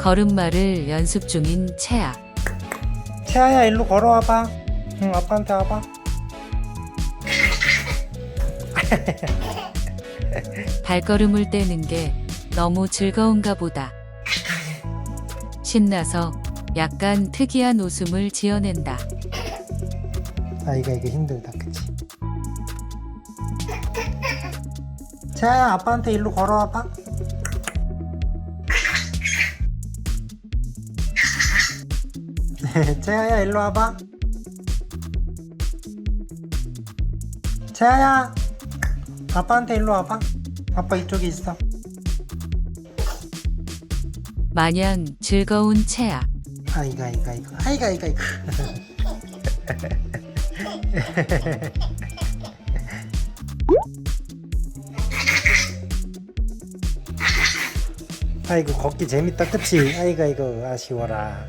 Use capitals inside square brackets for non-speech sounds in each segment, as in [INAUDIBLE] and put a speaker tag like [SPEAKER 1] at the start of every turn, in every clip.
[SPEAKER 1] 걸음마를 연습 중인 채아.
[SPEAKER 2] 채아야 일로 걸어와봐. 응 아빠한테 와봐. [LAUGHS] [LAUGHS]
[SPEAKER 1] 발걸음을 떼는 게 너무 즐거운가 보다. 신나서 약간 특이한 웃음을 지어낸다.
[SPEAKER 2] 아이가 이게 힘들다 그치? 채아야 아빠한테 일로 걸어와봐. 채아야 일로 와봐. 채아야 아빠한테 일로 와봐. 아빠 이쪽에 있어.
[SPEAKER 1] 마냥 즐거운 채아.
[SPEAKER 2] 아이가 아이가 아이가 아이가 아이가 아이가 [LAUGHS] 아이고 걷기 재밌다 그치? 아이가 이거 아쉬워라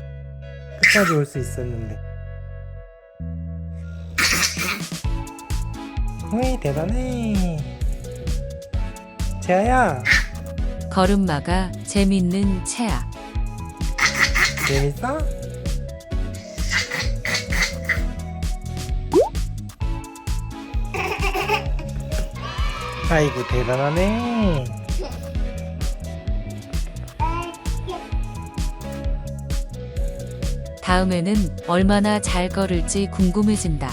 [SPEAKER 2] 끝까지 올 수 있었는데 어이 대단해 재아야
[SPEAKER 1] 걸음마가 재밌는 채아.
[SPEAKER 2] 재밌어? 아이고 대단하네.
[SPEAKER 1] 다음에는 얼마나 잘 걸을지 궁금해진다.